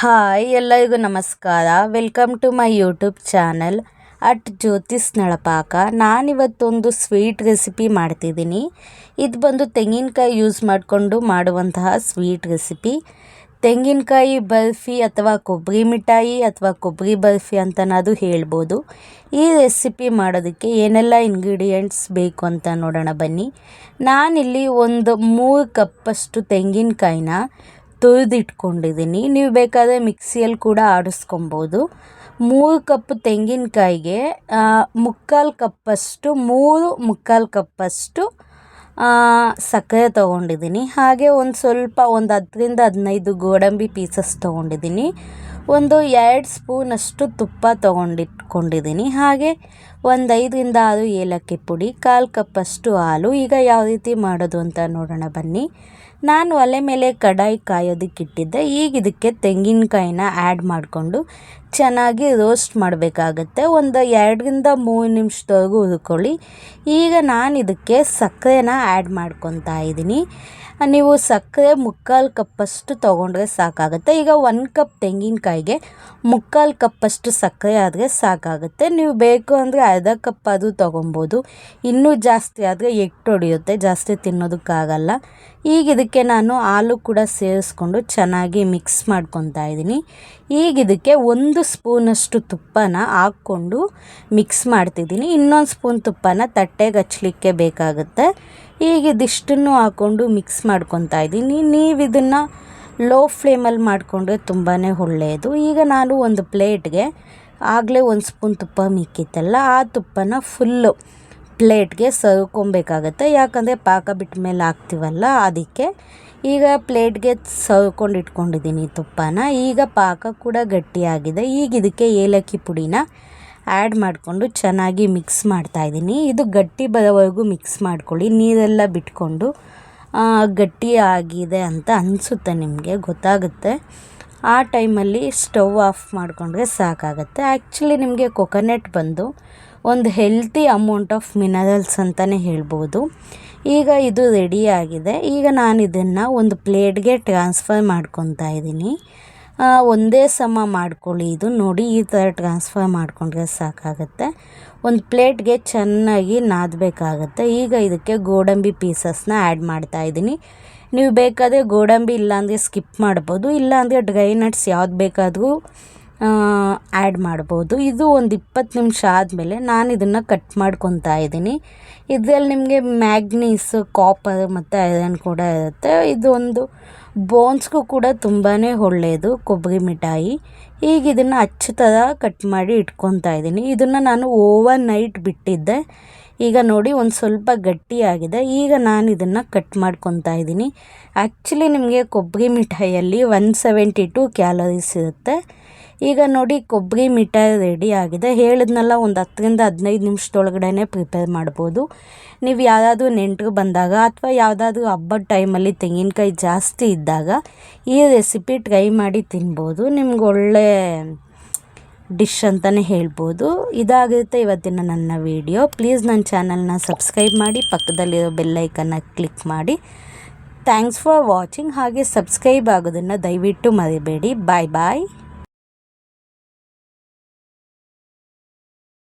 Hi, ಎಲ್ಲರಿಗೂ ನಮಸ್ಕಾರ. Welcome to my YouTube channel at Jyothi's Nalapaka ನಾನಿವತ್ತೊಂದು sweet recipe ಮಾಡ್ತಿದ್ದೀನಿ. ಇದು ಬಂದು ತೆಂಗಿನಕಾಯಿ ಯೂಸ್ ಮಾಡಿಕೊಂಡು ಮಾಡುವಂತಹ ಸ್ವೀಟ್ ರೆಸಿಪಿ ತೆಂಗಿನಕಾಯಿ ಬರ್ಫಿ ಅಥವಾ ಕೊಬ್ಬರಿ ಮಿಠಾಯಿ ಅಥವಾ ಕೊಬ್ಬರಿ ಬರ್ಫಿ ಅಂತನಾದರೂ ಹೇಳ್ಬೋದು. ಈ ರೆಸಿಪಿ ಮಾಡೋದಕ್ಕೆ ಏನೆಲ್ಲ ಇಂಗ್ರೀಡಿಯೆಂಟ್ಸ್ ಬೇಕು ಅಂತ ನೋಡೋಣ ಬನ್ನಿ. ನಾನಿಲ್ಲಿ ಒಂದು ಮೂರು ಕಪ್ಪಷ್ಟು ತೆಂಗಿನಕಾಯಿನ ತುರಿದಿಟ್ಕೊಂಡಿದ್ದೀನಿ ನೀವು ಬೇಕಾದರೆ ಮಿಕ್ಸಿಯಲ್ಲಿ ಕೂಡ ಆಡಿಸ್ಕೊಬೋದು. ಮೂರು ಕಪ್ ತೆಂಗಿನಕಾಯಿಗೆ ಮುಕ್ಕಾಲು ಕಪ್ಪಷ್ಟು, ಮೂರು ಮುಕ್ಕಾಲು ಕಪ್ಪಷ್ಟು ಸಕ್ಕರೆ ತೊಗೊಂಡಿದ್ದೀನಿ. ಹಾಗೆ ಒಂದು ಸ್ವಲ್ಪ ಒಂದು ಹತ್ತರಿಂದ ಹದಿನೈದು ಗೋಡಂಬಿ ಪೀಸಸ್ ತೊಗೊಂಡಿದ್ದೀನಿ. ಒಂದು ಎರಡು ಸ್ಪೂನಷ್ಟು ತುಪ್ಪ ತೊಗೊಂಡಿಟ್ಕೊಂಡಿದ್ದೀನಿ. ಹಾಗೆ ಒಂದು ಐದರಿಂದ ಆರು ಏಲಕ್ಕಿ ಪುಡಿ, ಕಾಲು ಕಪ್ಪಷ್ಟು ಹಾಲು. ಈಗ ಯಾವ ರೀತಿ ಮಾಡೋದು ಅಂತ ನೋಡೋಣ ಬನ್ನಿ. ನಾನು ಒಲೆ ಮೇಲೆ ಕಡಾಯಿ ಕಾಯೋದಕ್ಕಿಟ್ಟಿದ್ದೆ. ಈಗ ಇದಕ್ಕೆ ತೆಂಗಿನಕಾಯಿನ ಆ್ಯಡ್ ಮಾಡಿಕೊಂಡು ಚೆನ್ನಾಗಿ ರೋಸ್ಟ್ ಮಾಡಬೇಕಾಗತ್ತೆ. ಒಂದು ಎರಡರಿಂದ ಮೂರು ನಿಮಿಷದವರೆಗೂ ಹುರ್ಕೊಳ್ಳಿ. ಈಗ ನಾನು ಇದಕ್ಕೆ ಸಕ್ಕರೆನ ಆ್ಯಡ್ ಮಾಡ್ಕೊತಾ ಇದ್ದೀನಿ. ನೀವು ಸಕ್ಕರೆ ಮುಕ್ಕಾಲು ಕಪ್ಪಷ್ಟು ತೊಗೊಂಡ್ರೆ ಸಾಕಾಗುತ್ತೆ. ಈಗ ಒಂದು ಕಪ್ ತೆಂಗಿನಕಾಯಿಗೆ ಮುಕ್ಕಾಲು ಕಪ್ಪಷ್ಟು ಸಕ್ಕರೆ ಆದರೆ ಸಾಕಾಗುತ್ತೆ. ನೀವು ಬೇಕು ಅಂದರೆ ಅರ್ಧ ಕಪ್ ಅದು ತೊಗೊಬೋದು. ಇನ್ನೂ ಜಾಸ್ತಿ ಆದರೆ ಎಟ್ಟು ಹೊಡೆಯುತ್ತೆ. ಜಾಸ್ತಿ ತಿನ್ನೋದಕ್ಕಾಗಲ್ಲ. ಈಗ ಇದಕ್ಕೆ ನಾನು ಹಾಲು ಕೂಡ ಸೇರಿಸ್ಕೊಂಡು ಚೆನ್ನಾಗಿ ಮಿಕ್ಸ್ ಮಾಡ್ಕೊತಾ ಇದ್ದೀನಿ. ಈಗ ಇದಕ್ಕೆ ಒಂದು ಸ್ಪೂನಷ್ಟು ತುಪ್ಪನ ಹಾಕ್ಕೊಂಡು ಮಿಕ್ಸ್ ಮಾಡ್ತಿದ್ದೀನಿ. ಇನ್ನೊಂದು ಸ್ಪೂನ್ ತುಪ್ಪನ ತಟ್ಟೆಗೆ ಹಚ್ಚಲಿಕ್ಕೆ ಬೇಕಾಗುತ್ತೆ. ಈಗ ಇದಿಷ್ಟನ್ನು ಹಾಕ್ಕೊಂಡು ಮಿಕ್ಸ್ ಮಾಡ್ಕೊತಾ ಇದ್ದೀನಿ. ನೀವು ಇದನ್ನು ಲೋ ಫ್ಲೇಮಲ್ಲಿ ಮಾಡಿಕೊಂಡ್ರೆ ತುಂಬಾ ಒಳ್ಳೆಯದು ಈಗ ನಾನು ಒಂದು ಪ್ಲೇಟ್ಗೆ ಆಗಲೇ ಒಂದು ಸ್ಪೂನ್ ತುಪ್ಪ ಮಿಕ್ಕಿತ್ತಲ್ಲ, ಆ ತುಪ್ಪನ ಫುಲ್ಲು ಪ್ಲೇಟ್ಗೆ ಸರ್ಕೊಬೇಕಾಗತ್ತೆ ಯಾಕಂದರೆ ಪಾಕ ಬಿಟ್ಟ ಮೇಲೆ ಹಾಕ್ತೀವಲ್ಲ ಅದಕ್ಕೆ. ಈಗ ಪ್ಲೇಟ್ಗೆ ಸವ್ಕೊಂಡು ಇಟ್ಕೊಂಡಿದ್ದೀನಿ ತುಪ್ಪನ. ಈಗ ಪಾಕ ಕೂಡ ಗಟ್ಟಿಯಾಗಿದೆ. ಈಗ ಇದಕ್ಕೆ ಏಲಕ್ಕಿ ಪುಡಿನ ಆ್ಯಡ್ ಮಾಡಿಕೊಂಡು ಚೆನ್ನಾಗಿ ಮಿಕ್ಸ್ ಮಾಡ್ತಾಯಿದ್ದೀನಿ ಇದು ಗಟ್ಟಿ ಬರೋವರೆಗೂ ಮಿಕ್ಸ್ ಮಾಡ್ಕೊಳ್ಳಿ. ನೀರೆಲ್ಲ ಬಿಟ್ಕೊಂಡು ಗಟ್ಟಿ ಆಗಿದೆ ಅಂತ ಅನಿಸುತ್ತೆ ನಿಮಗೆ, ಗೊತ್ತಾಗುತ್ತೆ. ಆ ಟೈಮಲ್ಲಿ ಸ್ಟವ್ ಆಫ್ ಮಾಡಿಕೊಂಡ್ರೆ ಸಾಕಾಗುತ್ತೆ. ಆ್ಯಕ್ಚುಲಿ ನಿಮಗೆ ಕೊಕೊನೆಟ್ ಬಂದು ಒಂದು ಹೆಲ್ತಿ ಅಮೌಂಟ್ ಆಫ್ ಮಿನರಲ್ಸ್ ಅಂತಲೇ ಹೇಳ್ಬೋದು. ಈಗ ಇದು ರೆಡಿ ಆಗಿದೆ. ಈಗ ನಾನು ಇದನ್ನು ಒಂದು ಪ್ಲೇಟ್ಗೆ ಟ್ರಾನ್ಸ್ಫರ್ ಮಾಡ್ಕೊತಾ ಇದ್ದೀನಿ. ಒಂದೇ ಸಮ ಮಾಡ್ಕೊಳ್ಳಿ. ಇದು ನೋಡಿ ಈ ಥರ ಟ್ರಾನ್ಸ್ಫರ್ ಮಾಡಿಕೊಂಡ್ರೆ ಸಾಕಾಗುತ್ತೆ. ಒಂದು ಪ್ಲೇಟ್ಗೆ ಚೆನ್ನಾಗಿ ನಾದಬೇಕಾಗತ್ತೆ. ಈಗ ಇದಕ್ಕೆ ಗೋಡಂಬಿ ಪೀಸಸ್ನ ಆ್ಯಡ್ ಮಾಡ್ತಾ ಇದ್ದೀನಿ. ನೀವು ಬೇಕಾದರೆ ಗೋಡಂಬಿ ಇಲ್ಲಾಂದರೆ ಸ್ಕಿಪ್ ಮಾಡ್ಬೋದು, ಇಲ್ಲಾಂದರೆ ಡ್ರೈ ನಟ್ಸ್ ಯಾವ್ದು ಬೇಕಾದರೂ ಆ್ಯಡ್ ಮಾಡ್ಬೋದು. ಇದು ಒಂದು ಇಪ್ಪತ್ತು ನಿಮಿಷ ಆದಮೇಲೆ ನಾನು ಇದನ್ನು ಕಟ್ ಮಾಡ್ಕೊತಾ ಇದ್ದೀನಿ. ಇದರಲ್ಲಿ ನಿಮಗೆ ಮ್ಯಾಗ್ನೀಸ್, ಕಾಪರ್ ಮತ್ತು ಐರನ್ ಕೂಡ ಇರುತ್ತೆ. ಇದು ಒಂದು ಬೋನ್ಸ್ಗೂ ಕೂಡ ತುಂಬಾ ಒಳ್ಳೆಯದು ಕೊಬ್ಬರಿ ಮಿಠಾಯಿ. ಈಗ ಇದನ್ನು ಅಚ್ಚು ಥರ ಕಟ್ ಮಾಡಿ ಇಟ್ಕೊತಾ ಇದ್ದೀನಿ. ಇದನ್ನು ನಾನು ಓವರ್ ನೈಟ್ ಬಿಟ್ಟಿದ್ದೆ. ಈಗ ನೋಡಿ ಒಂದು ಸ್ವಲ್ಪ ಗಟ್ಟಿಯಾಗಿದೆ. ಈಗ ನಾನು ಇದನ್ನು ಕಟ್ ಮಾಡ್ಕೊತಾ ಇದ್ದೀನಿ. ಆ್ಯಕ್ಚುಲಿ ನಿಮಗೆ ಕೊಬ್ಬರಿ ಮಿಠಾಯಿಯಲ್ಲಿ ಒನ್ ಸೆವೆಂಟಿ ಟು ಕ್ಯಾಲೋರೀಸ್ ಇರುತ್ತೆ. ಈಗ ನೋಡಿ ಕೊಬ್ಬರಿ ಮಿಠಾಯಿ ರೆಡಿ ಆಗಿದೆ. ಹೇಳಿದ್ನಲ್ಲ ಒಂದು ಹತ್ತರಿಂದ ಹದಿನೈದು ನಿಮಿಷದೊಳಗಡೆ ಪ್ರಿಪೇರ್ ಮಾಡ್ಬೋದು. ನೀವು ಯಾರಾದರೂ ನೆಂಟರು ಬಂದಾಗ ಅಥವಾ ಯಾವುದಾದ್ರೂ ಹಬ್ಬದ ಟೈಮಲ್ಲಿ ತೆಂಗಿನಕಾಯಿ ಜಾಸ್ತಿ ಇದ್ದಾಗ ಈ ರೆಸಿಪಿ ಟ್ರೈ ಮಾಡಿ ತಿನ್ಬೋದು. ನಿಮ್ಗೆ ಒಳ್ಳೆ ಡಿಶ್ ಅಂತಲೇ ಹೇಳ್ಬೋದು. ಇದಾಗುತ್ತೆ ಇವತ್ತಿನ ನನ್ನ ವಿಡಿಯೋ. ಪ್ಲೀಸ್ ನನ್ನ ಚಾನಲ್ನ ಸಬ್ಸ್ಕ್ರೈಬ್ ಮಾಡಿ, ಪಕ್ಕದಲ್ಲಿರೋ ಬೆಲ್ಲೈಕನ್ನ ಕ್ಲಿಕ್ ಮಾಡಿ. Thanks for watching. ಹಾಗೆ ಸಬ್ಸ್ಕ್ರೈಬ್ ಆಗೋದನ್ನು ದಯವಿಟ್ಟು ಮರಿಬೇಡಿ. ಬಾಯ್ ಬಾಯ್.